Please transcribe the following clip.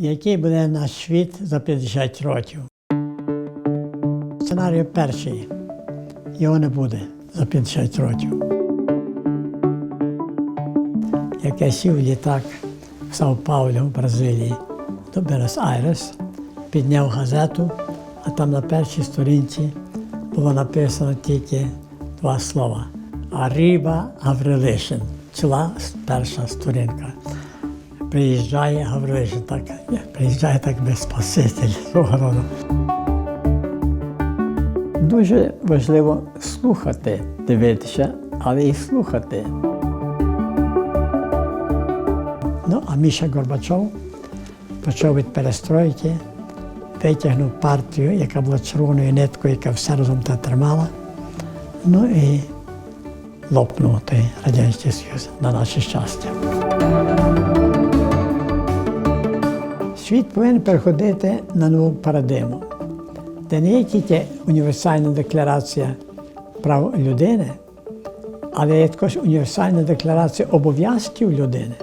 Який буде наш світ за 50 років? Сценарій перший. Його не буде за 50 років. Як я сів літак в Сан-Паулі в Бразилії до Берес-Айрес, підняв газету, а там на першій сторінці було написано тільки два слова. Аріба Гаврилишин. Ціла перша сторінка. Приїжджає Гаврилишин, так, приїжджає так без Спаситель свого роду. Дуже важливо слухати, дивитися, але і слухати. Ну, а Міша Горбачов почав від перестройки, витягнув партію, яка була червоною ниткою, яка все разом та тримала. Ну і лопнув той Радянський Союз на наше щастя. Світ повинен переходити на нову парадигму, де не є тільки універсальна декларація прав людини, але є також універсальна декларація обов'язків людини.